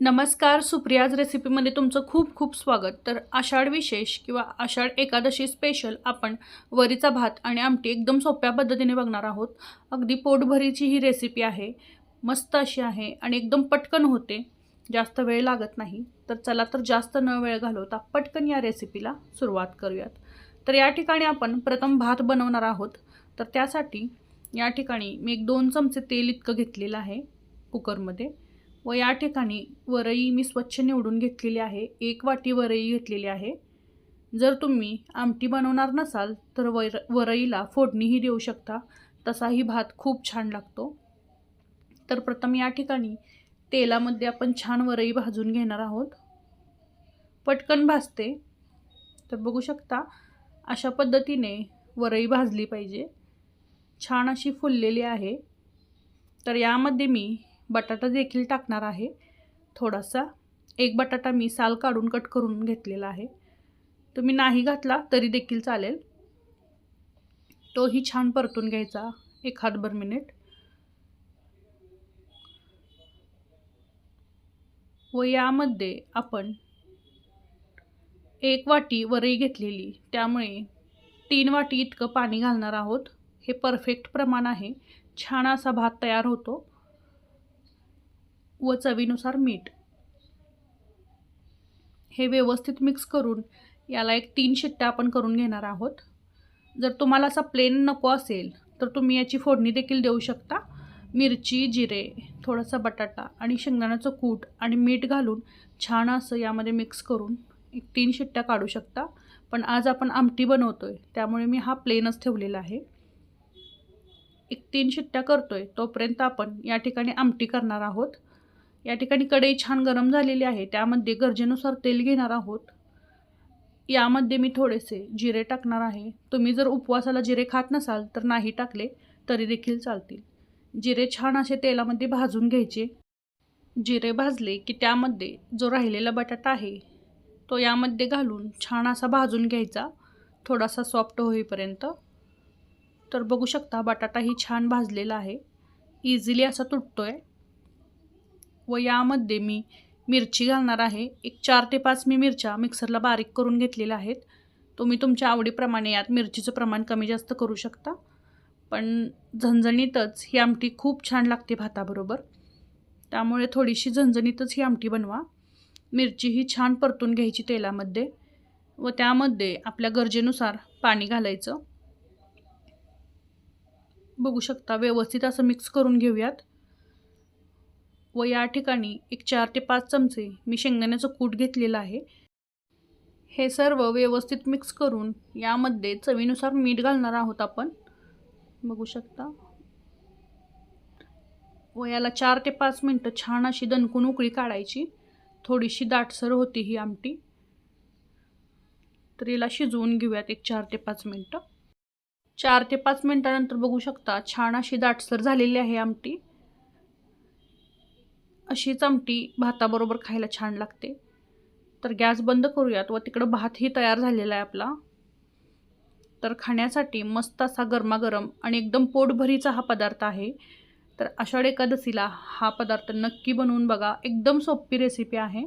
नमस्कार सुप्रियाज रेसिपीमध्ये तुमचं खूप खूप स्वागत. तर आषाढ विशेष किंवा आषाढ एकादशी स्पेशल आपण वरीचा भात आणि आमटी एकदम सोप्या पद्धतीने बघणार आहोत. अगदी पोटभरीची ही रेसिपी आहे मस्त अशी आहे आणि एकदम पटकन होते. जास्त वेळ लागत नाही. तर चला तर जास्त न वेळ घालवता पटकन या रेसिपीला सुरुवात करूयात. तर या ठिकाणी आपण प्रथम भात बनवणार आहोत. तर त्यासाठी या ठिकाणी मी एक दोन चमचे तेल इतकं घेतलेलं आहे कुकरमध्ये व या ठिकाणी वरई मी स्वच्छ निवडून घेतलेली आहे. एक वाटी वरई घेतलेली आहे. जर तुम्ही आमटी बनवणार नसाल तर वर वरईला फोडणीही देऊ शकता. तसाही भात खूप छान लागतो. तर प्रथम या ठिकाणी तेलामध्ये आपण छान वरई भाजून घेणार आहोत. पटकन भाजते. तर बघू शकता अशा पद्धतीने वरई भाजली पाहिजे. छान अशी फुललेली आहे. तर यामध्ये मी बटाटा देखील टाकणार आहे. थोडासा. एक बटाटा मी साल काढून कट करून घेतलेला आहे. तुम्ही नाही घातला तरी देखील चालेल. तोही छान परतून घ्यायचा एक हातभर मिनिट. व यामध्ये आपण एक वाटी वरई घेतलेली. त्यामुळे तीन वाटी इतकं पाणी घालणार आहोत. हे परफेक्ट प्रमाण आहे. छान असा भात तयार होतो. व चवीनुसार मीठ. हे व्यवस्थित मिक्स करून याला एक तीन शिट्ट्या आपण करून घेणार आहोत. जर तुम्हाला असा प्लेन नको असेल तर तुम्ही याची फोडणी देखील देऊ शकता. मिरची जिरे थोडासा बटाटा आणि शेंगदाण्याचं कूट आणि मीठ घालून छान असं यामध्ये मिक्स करून एक तीन शिट्ट्या काढू शकता. पण आज आपण आमटी बनवतो आहे त्यामुळे मी हा प्लेनच ठेवलेला आहे. एक तीन शिट्ट्या करतो आहे तोपर्यंत आपण या ठिकाणी आमटी करणार आहोत. या ठिकाणी कढई छान गरम झालेली आहे. त्यामध्ये गरजेनुसार तेल घेणार आहोत. यामध्ये मी थोडेसे जिरे टाकणार आहे. तुम्ही जर उपवासाला जिरे खात नसाल तर नाही टाकले तरी देखील चालतील. जिरे छान असे तेलामध्ये भाजून घ्यायचे. जिरे भाजले की त्यामध्ये जो राहिलेला बटाटा आहे तो यामध्ये घालून छान असा भाजून घ्यायचा. थोडासा सॉफ्ट होईपर्यंत. तर बघू शकता बटाटाही छान भाजलेला आहे. इझिली असा तुटतो आहे व यामध्ये मी मिरची घालणार आहे. एक चार ते पाच मी मिरच्या मिक्सरला बारीक करून घेतलेल्या आहेत. तुम्ही तुमच्या आवडीप्रमाणे यात मिरचीचं प्रमाण कमी जास्त करू शकता. पण झणझणीतच ही आमटी खूप छान लागते भाताबरोबर. त्यामुळे थोडीशी झणझणीतच ही आमटी बनवा. मिरची ही छान परतून घ्यायची तेलामध्ये व त्यामध्ये आपल्या गरजेनुसार पाणी घालायचं. बघू शकता व्यवस्थित असं मिक्स करून घेऊयात. व या ठिकाणी एक चार ते पाच चमचे मी शेंगदाण्याचं कूट घेतलेलं आहे. हे सर्व व्यवस्थित मिक्स करून यामध्ये चवीनुसार मीठ घालणार आहोत आपण. बघू शकता. व याला चार ते पाच मिनटं छान अशी दणकून उकळी काढायची. थोडीशी दाटसर होती ही आमटी. तर याला शिजवून घेऊयात एक चार ते पाच मिनटं. चार ते पाच मिनटानंतर बघू शकता छान अशी दाटसर झालेली आहे आमटी. अशी चमटी भाताबरोबर खायला छान लागते. तर गॅस बंद करूयात व तिकडं भातही तयार झालेला आहे आपला. तर खाण्यासाठी मस्त असा गरमागरम आणि एकदम पोटभरीचा हा पदार्थ आहे. तर आषाढ एकादशीला हा पदार्थ नक्की बनवून बघा. एकदम सोपी रेसिपी आहे.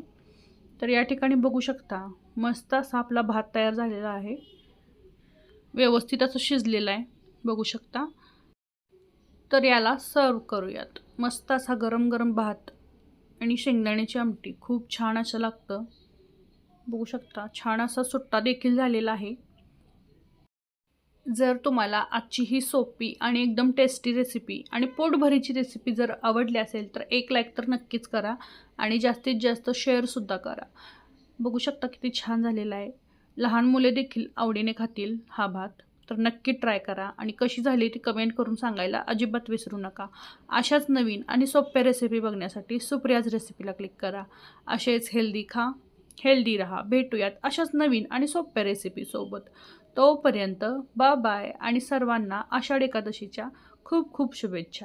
तर या ठिकाणी बघू शकता मस्त असा आपला भात तयार झालेला आहे. व्यवस्थित असं शिजलेलं आहे. बघू शकता. तर याला सर्व करूयात. मस्त असा गरम गरम भात. आणि शेंगदाण्याची आमटी. खूप छान असं लागतं. बघू शकता छान असा सुट्टा देखील झालेला आहे. जर तुम्हाला आजची ही सोपी आणि एकदम टेस्टी रेसिपी आणि पोटभरीची रेसिपी जर आवडली असेल तर एक लाईक तर नक्कीच करा आणि जास्तीत जास्त शेअरसुद्धा करा. बघू शकता किती छान झालेला आहे. लहान मुले देखील आवडीने खातील हा भात. तर नक्की ट्राय करा आणि कशी झाली ती कमेंट करून सांगायला अजिबात विसरू नका. अशाच नवीन आणि सोप्या रेसिपी बघण्यासाठी सुप्रियाज रेसिपीला क्लिक करा. असेच हेल्दी खा हेल्दी राहा. भेटूयात अशाच नवीन आणि सोप्या रेसिपीसोबत तोपर्यंत बा बाय आणि सर्वांना आषाढ एकादशीच्या खूप खूप शुभेच्छा.